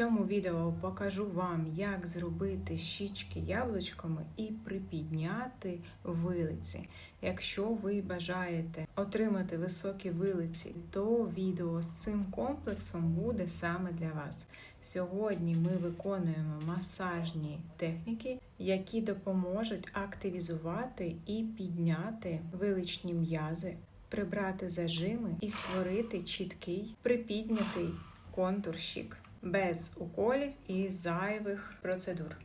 цьому відео покажу вам, як зробити щічки яблучками і припідняти вилиці. Якщо ви бажаєте отримати високі вилиці, то відео з цим комплексом буде саме для вас. Сьогодні ми виконуємо масажні техніки, які допоможуть активізувати і підняти виличні м'язи, прибрати зажими і створити чіткий припіднятий контур щік без уколів і зайвих процедур.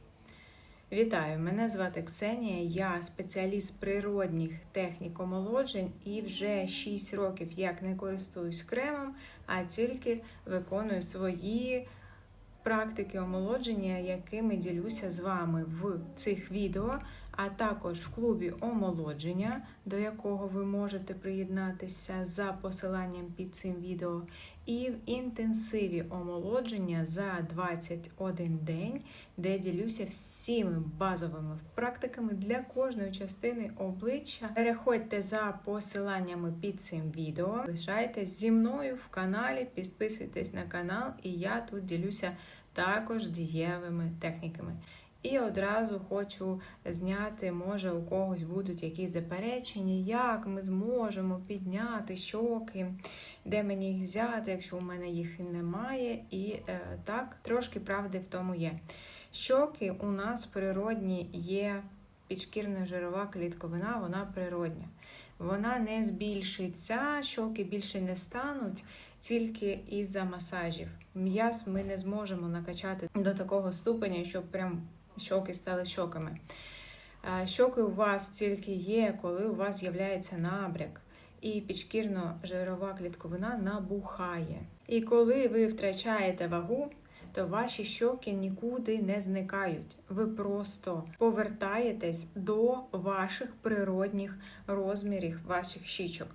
Вітаю! Мене звати Ксенія, я спеціаліст природних технік омолоджень і вже 6 років як не користуюсь кремом, а тільки виконую свої практики омолодження, якими ділюся з вами в цих відео, а також в клубі омолодження, до якого ви можете приєднатися за посиланням під цим відео, і в інтенсиві омолодження за 21 день, де ділюся всіми базовими практиками для кожної частини обличчя. Переходьте за посиланнями під цим відео, лишайтесь зі мною в каналі, підписуйтесь на канал, і я тут ділюся також дієвими техніками. І одразу хочу зняти, може, у когось будуть якісь заперечення, як ми зможемо підняти щоки, де мені їх взяти, якщо у мене їх немає. І е, так, трошки правди в тому є. Щоки у нас природні є підшкірна жирова клітковина, вона природня. Вона не збільшиться, щоки більше не стануть тільки із-за масажів. М'яз ми не зможемо накачати до такого ступеня, щоб прям щоки стали щоками. Щоки у вас тільки є, коли у вас з'являється набряк, і підшкірно-жирова клітковина набухає. І коли ви втрачаєте вагу, то ваші щоки нікуди не зникають. Ви просто повертаєтесь до ваших природних розмірів, ваших щічок.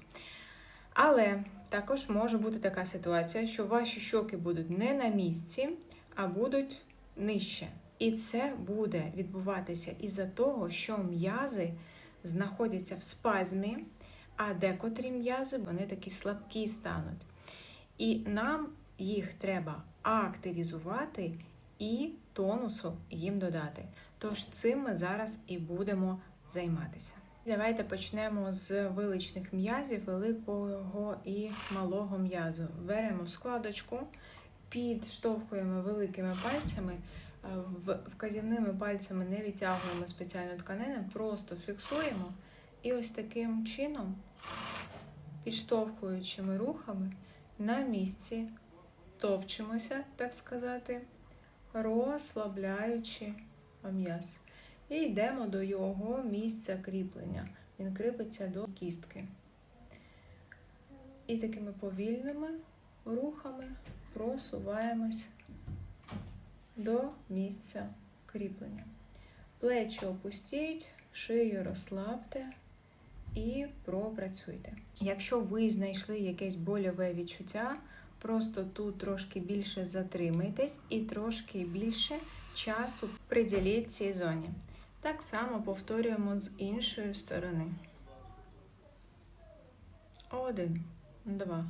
Але також може бути така ситуація, що ваші щоки будуть не на місці, а будуть нижче. І це буде відбуватися із-за того, що м'язи знаходяться в спазмі, а декотрі м'язи вони такі слабкі стануть. І нам їх треба активізувати і тонусу їм додати. Тож цим ми зараз і будемо займатися. Давайте почнемо з виличних м'язів великого і малого м'язу. Беремо складочку, підштовхуємо великими пальцями, вказівними пальцями не відтягуємо спеціальну тканину, просто фіксуємо і ось таким чином, підштовхуючими рухами на місці товчимося, так сказати, розслабляючи м'яз. І йдемо до його місця кріплення. Він кріпиться до кістки. І такими повільними рухами просуваємось до місця кріплення. Плечі опустіть, шию розслабте і пропрацюйте. Якщо ви знайшли якесь больове відчуття, просто тут трошки більше затримайтесь і трошки більше часу приділіть цій зоні. Так само повторюємо з іншої сторони. Один, два,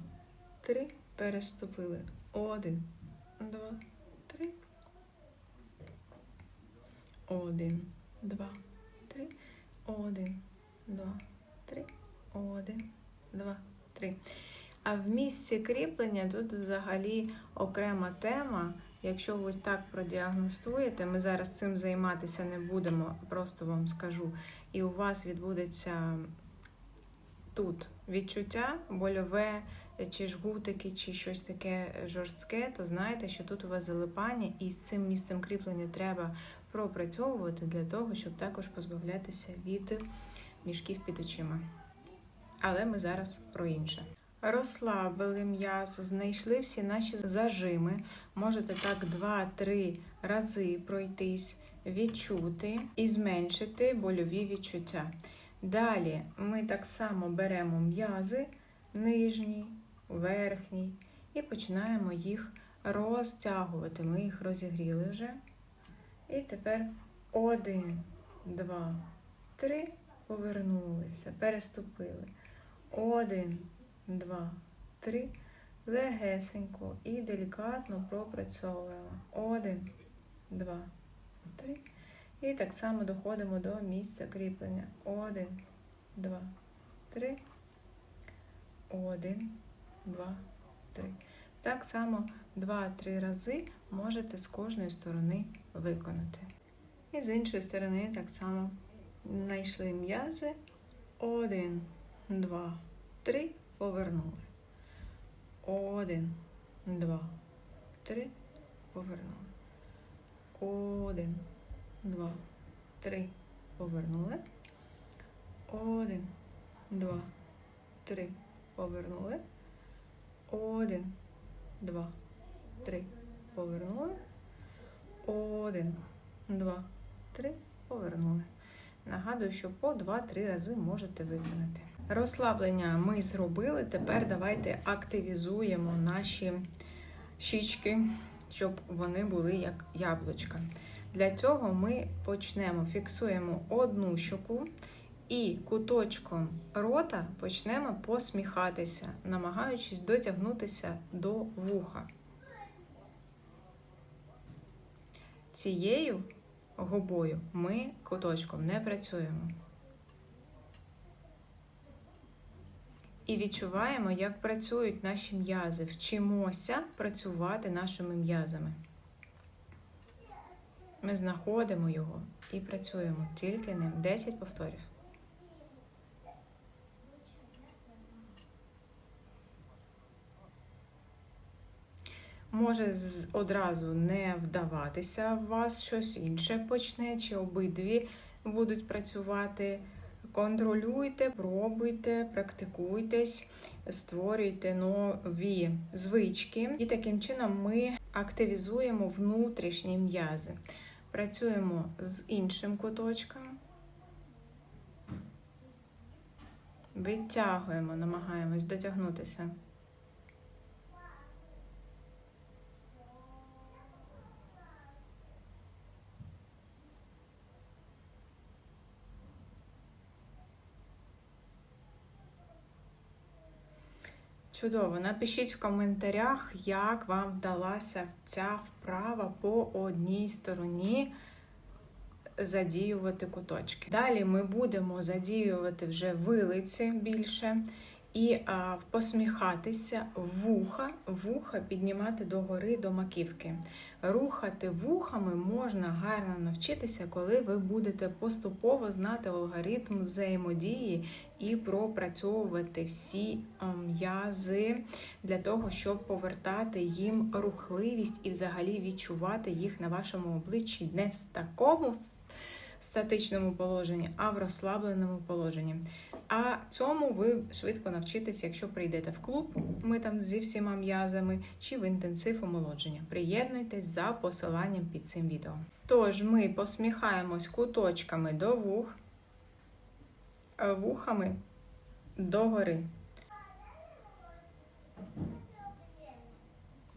три. Переступили. Один, два, три. Один, два, три. Один, два, три. Один, два, три. А в місці кріплення тут взагалі окрема тема. Якщо ви так продіагностуєте, ми зараз цим займатися не будемо, просто вам скажу. І у вас відбудеться тут відчуття больове, чи жгутики, чи щось таке жорстке, то знаєте, що тут у вас залипання, і з цим місцем кріплення треба пропрацьовувати для того, щоб також позбавлятися від мішків під очима. Але ми зараз про інше. Розслабили м'яз, знайшли всі наші зажими. Можете так 2-3 рази пройтись, відчути і зменшити больові відчуття. Далі ми так само беремо м'язи, нижній, верхній, і починаємо їх розтягувати. Ми їх розігріли вже. І тепер один, два, три, повернулися, переступили. Один два, три. Легесенько і делікатно пропрацьовуємо. Один, два, три. І так само доходимо до місця кріплення. Один, два, три. Один, два, три. Так само два-три рази можете з кожної сторони виконати. І з іншої сторони так само знайшли м'язи. Один, два, три. Повернули. Один, два, три. Повернули. Один, два, три. Повернули. Один, два, три. Повернули. Один, два, три. Повернули. Один, два, три. Повернули. Нагадую, що по 2-3 рази можете виконати. Розслаблення ми зробили. Тепер давайте активізуємо наші щічки, щоб вони були як яблучка. Для цього ми почнемо, фіксуємо одну щоку і куточком рота почнемо посміхатися, намагаючись дотягнутися до вуха. Цією губою ми куточком не працюємо. І відчуваємо, як працюють наші м'язи. Вчимося працювати нашими м'язами. Ми знаходимо його і працюємо тільки ним 10 повторів. Може одразу не вдаватися в вас щось інше почне, чи обидві будуть працювати. Контролюйте, пробуйте, практикуйтесь, створюйте нові звички, і таким чином ми активізуємо внутрішні м'язи. Працюємо з іншим куточком, Витягуємо, намагаємось дотягнутися. Чудово, напишіть в коментарях, як вам вдалася ця вправа по одній стороні задіювати куточки. Далі ми будемо задіювати вже вилиці більше і а, посміхатися вуха, вуха піднімати догори до маківки. Рухати вухами можна гарно навчитися, коли ви будете поступово знати алгоритм взаємодії і пропрацьовувати всі м'язи для того, щоб повертати їм рухливість і взагалі відчувати їх на вашому обличчі не в такому статичному положенні, а в розслабленому положенні. А цьому ви швидко навчитесь, якщо прийдете в клуб, ми там зі всіма м'язами, чи в інтенсив омолодження. Приєднуйтесь за посиланням під цим відео. Тож ми посміхаємось куточками до вух, вухами догори.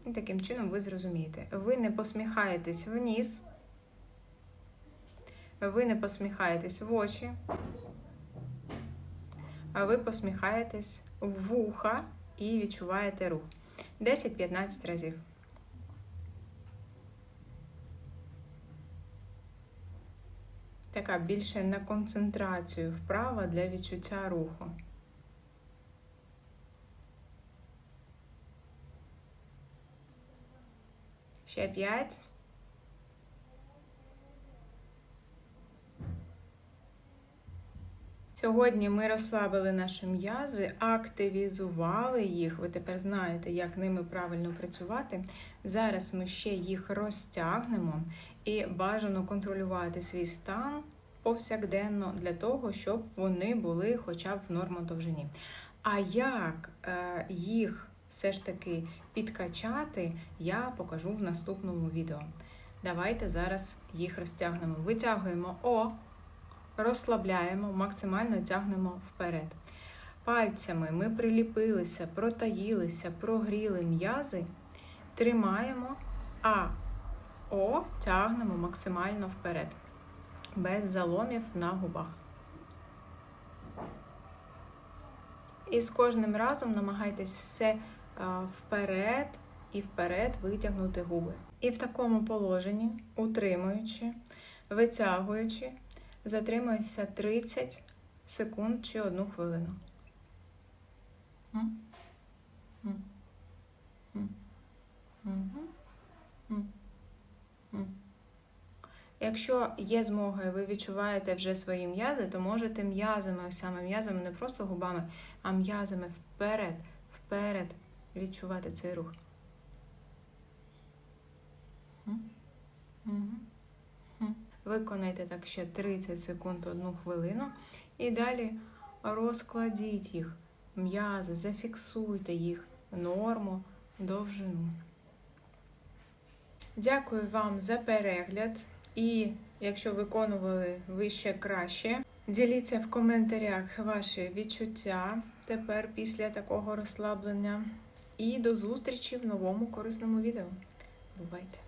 І таким чином ви зрозумієте, ви не посміхаєтесь вниз, ви не посміхаєтесь в очі а ви посміхаєтесь в вуха і відчуваєте рух. 10-15 разів. Така більше на концентрацію вправа для відчуття руху. Ще 5. Сьогодні ми розслабили наші м'язи, активізували їх. Ви тепер знаєте, як ними правильно працювати. Зараз ми ще їх розтягнемо і бажано контролювати свій стан повсякденно для того, щоб вони були хоча б в нормотовжині. А як е, їх все ж таки підкачати, я покажу в наступному відео. Давайте зараз їх розтягнемо. Витягуємо О розслабляємо, максимально тягнемо вперед. Пальцями ми приліпилися, протаїлися, прогріли м'язи, тримаємо, а О тягнемо максимально вперед, без заломів на губах. І з кожним разом намагайтесь все вперед і вперед витягнути губи. І в такому положенні, утримуючи, витягуючи, затримуюся 30 секунд чи 1 хвилину. Якщо є змога і ви відчуваєте вже свої м'язи, то можете м'язами, саме м'язами, не просто губами, а м'язами вперед, вперед відчувати цей рух. М? Виконайте так ще 30 секунд, 1 хвилину. І далі розкладіть їх, м'язи, зафіксуйте їх норму, довжину. Дякую вам за перегляд. І якщо виконували ви ще краще, діліться в коментарях ваші відчуття тепер після такого розслаблення. І до зустрічі в новому корисному відео. Бувайте!